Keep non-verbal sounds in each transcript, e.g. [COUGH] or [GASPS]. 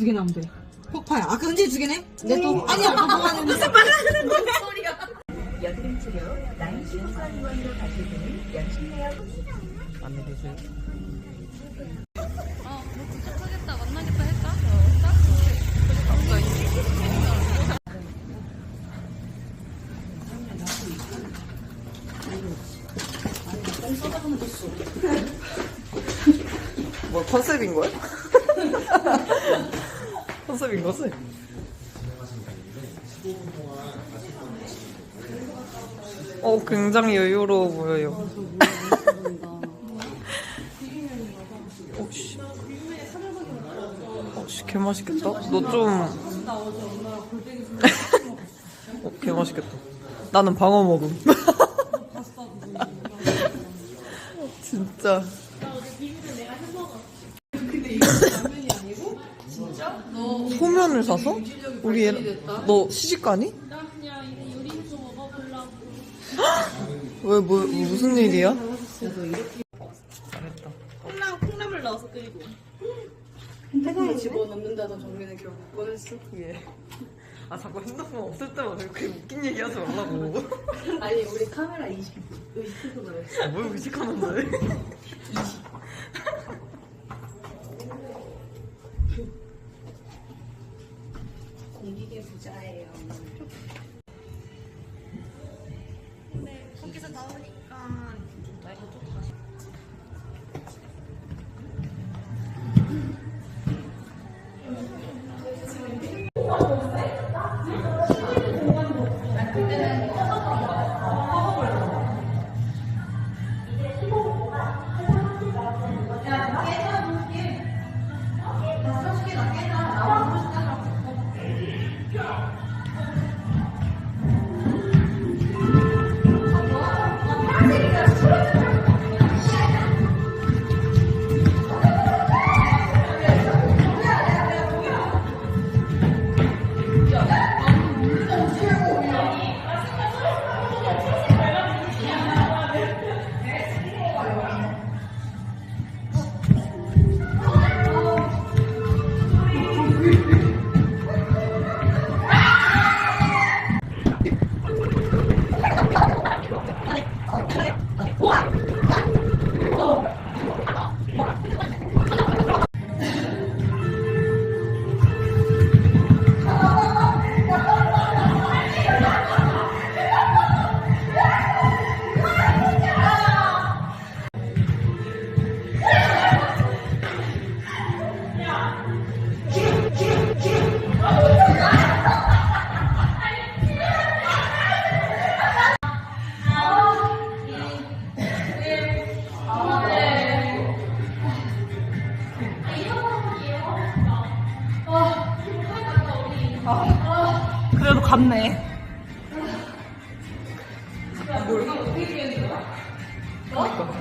두 개나 하면 돼. 폭파야. 아까 은지 두 개네? 내 또, 아니야, 반복하는 무슨 여드름 치료 나인 신수원으로 가실 분은 연신내역 안내 계세요. 하겠다 만나겠다 했다? 뭐 컨셉인 거야? [LAUGHS] 컨셉인 거지? 어, 굉장히 여유로워 보여요. [LAUGHS] 오씨. 오씨, 개 맛있겠다. 너 좀. [LAUGHS] 어, 개 맛있겠다. 나는 방어 먹음. [LAUGHS] 진짜. 아니고 진짜 너 소면을 사서? 우리 애, 너 시집 가니? 나 그냥 이거 요리 좀 먹어보려고 [GASPS] 왜, 뭐, 무슨 일이야? 잘했다. 콩나, 콩나물 넣어서 끓이고 태산을 집어넣는다던 정민은 결국 꺼냈어 예. 아, 자꾸 핸드폰 없을 때마다 그렇게 웃긴 얘기 하지 말라고. [LAUGHS] 아니 우리 카메라 20, 20%로 했어. 뭘 의식하는 거야? 20 그 폭력적인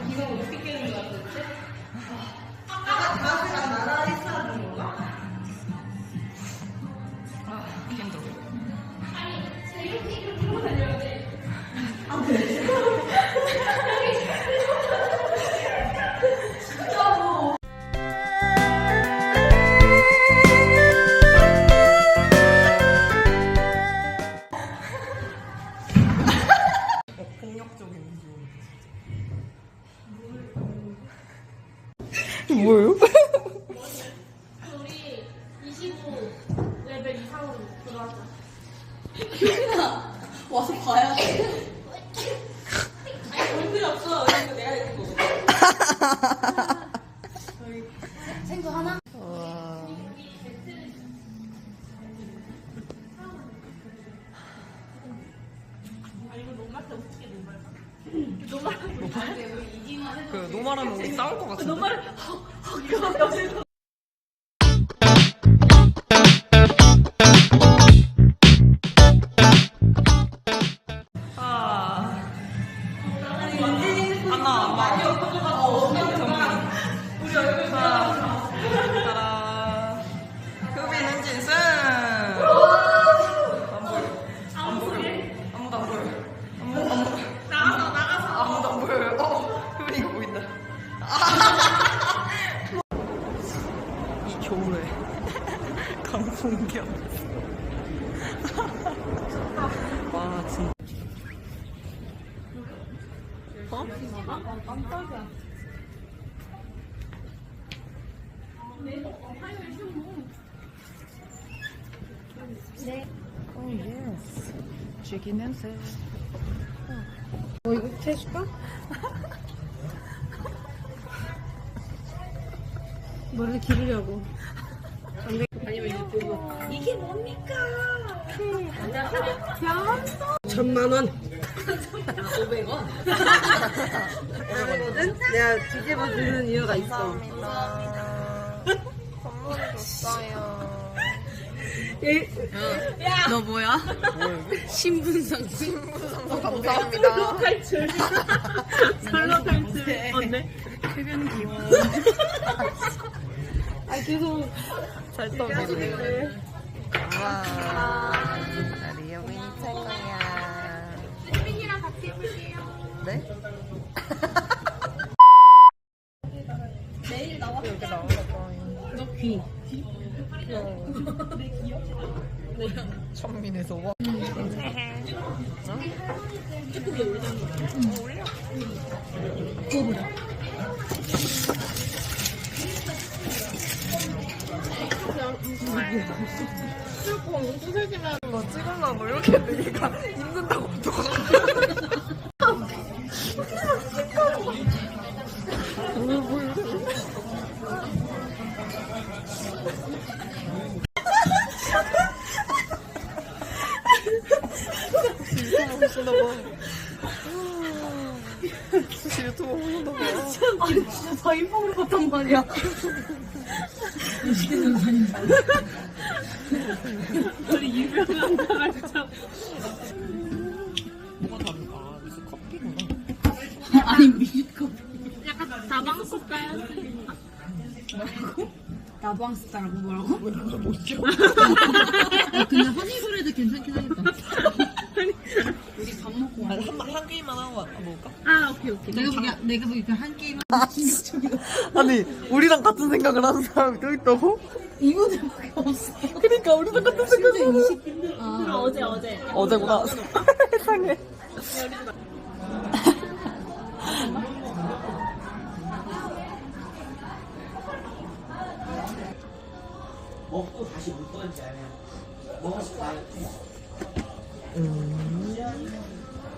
냄새 어 이거 해줄까? 머리 기르려고. 아니면 유튜브. 이게 뭡니까? 천만 원. 500원. 내가 뒤집어 주는 이유가 있어. 감사합니다 선물이 줬어요 너 뭐야? 신분상 감사합니다 탈출. 설로 탈출. 언제? 흡연 귀여워 아 계속 잘 떠오르네 와 리오빈 최고야 수빈이랑 같이 해볼게요. 네? [LAUGHS] 내일 나와. 여기 나오는 거예요 너 귀. 귀여워 천민에서 와 예쁘게 올리는 거. 올려 구워보자. 너 찍으려고 이렇게 했는데 얘가 입는다고 또유튜브 보시나 봐. 혹시 유튜브 보시나 봐. 아니 진짜 사인방으로 갔단 말이야. 우리 유명한 참. 뭐가 다른가? 아, 무슨 커피구나. 아니 미니컵. 약간 다방콕 가야 나방스 따라고 뭐라고? 뭐죠? 아, 근데 허니 소리도 괜찮긴 하겠다. [LAUGHS] 우리 밥 먹고 와. 아니, 한, 한 게임만 하고 와- 먹을까? 아, 오케이, 오케이. 내가 보기 내가 보기 그한 게임 아니, 우리랑 같은 생각을 하는 사람이 또 있다고? 이거밖에 없어. 그니까, 우리랑 같은 생각을 하는 20분. 아 어제, 어제. 어제구나. [LAUGHS] 세상에. 먹고 다시 못 건지 아니면 먹어서 가야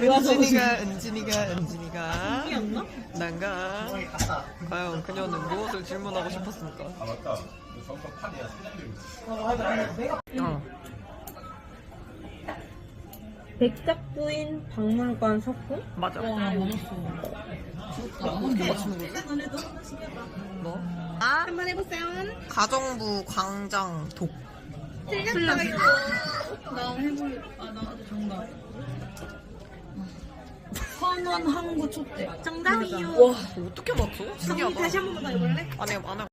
은진이가, 은진이가, 은진이가. 난가. 과연 그녀는 무엇을 질문하고 싶었을까? 아, 맞다. 어. 백작부인 박물관 석궁? 맞아. 와 맞추는 거지? 뭐? 아, 한번 해보세요. 가정부 광장 독. 틀렸어요. 나 해볼 아 나도 정답. 선원 항구 촛대. 정답이요. 와, 어떻게 맞춰? 신기하다. 다시 한 번만 더 해볼래? 아니, 안 해.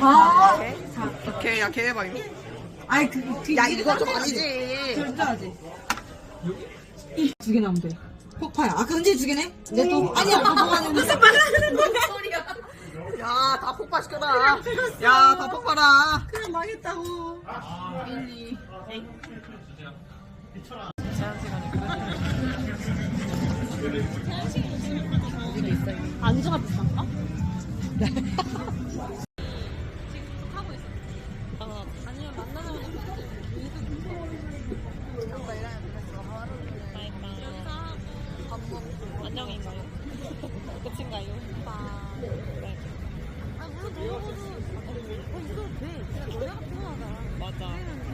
아. 오케이, 야, 걔 해봐, 이거. 아니 그, 그 야, 이거 좀 아니지. 결제하지. 두 개나 하면 돼. 폭파야. 아까 은지 두 개네? 내 또. 아니야, 폭파하는 무슨 말 하는 거야? 야, 다 폭파시켜라. 야, 다 폭파라. 그냥 망했다고. 제한 아, 네. 아, 어. 맞아.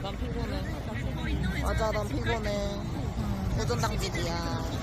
난 피곤해. 맞아, 난 피곤해. 고전당집이야.